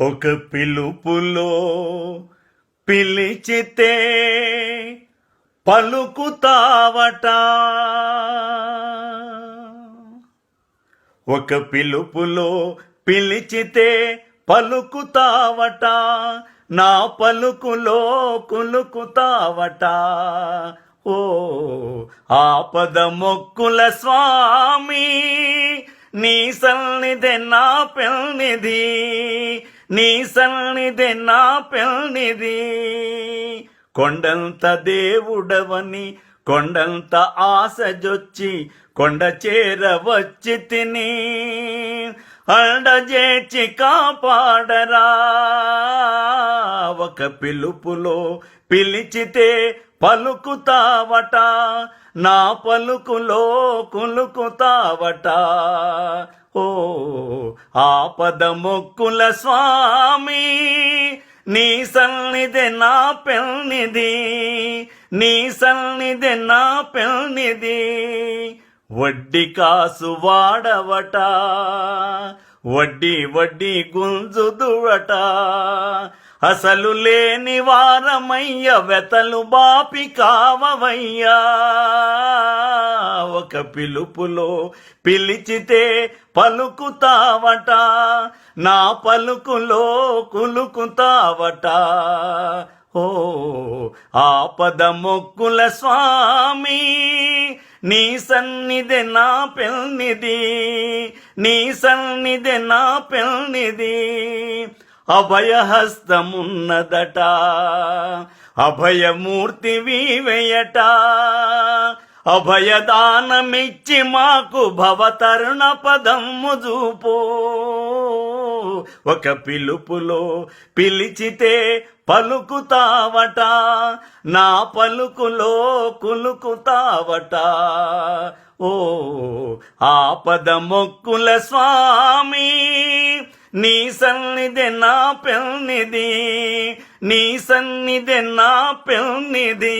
ఒక పిలుపులో పిలిచితే పలుకుతావట. ఒక పిలుపులో పిలిచితే పలుకుతావట. నా పలుకులో కులుకుతావట. ఓ ఆపద మొక్కుల స్వామి నీ సల్నిదే నా పెళ్నిది నీ సన్నిధి నా పెళ్ళిది. కొండంత దేవుడవని కొండంత ఆశజొచ్చి కొండ చేరవచ్చి తిని అండజేచి కాపాడరా. ఒక పిలుపులో పిలిచితే పలుకుతావట నా పలుకులో కులుకుతావట. ఆపద మొక్కుల స్వామి నీ సన్నిధి నా పెళ్నిది నీ సన్నిధి నా పెళ్నిది వడ్డీ కాసు వాడవట వడ్డీ వడ్డీ గుంజుదువట అసలు లేని వారమయ్య వెతలు బాపి కావవయ్యా. ఒక పిలుపులో పిలిచితే పలుకుతావట నా పలుకులో కులుకుతావట. ఓ ఆపద మొక్కుల స్వామి నీ సన్నిధి నా పెళ్నిది నీ సన్నిధి నా పెళ్నిది అభయహస్తమున్నదట. అభయమూర్తి వీవెయట. అభయదానమిచ్చి మాకు భవతరుణ పదము చూపో. ఒక పిలుపులో పిలిచితే పలుకుతావట. నా పలుకులో కులుకుతావట. ఓ ఆపద మొక్కుల స్వామి. నీ సన్నిధి నా పెళ్నిది నీ సన్నిధి నా పెళ్నిది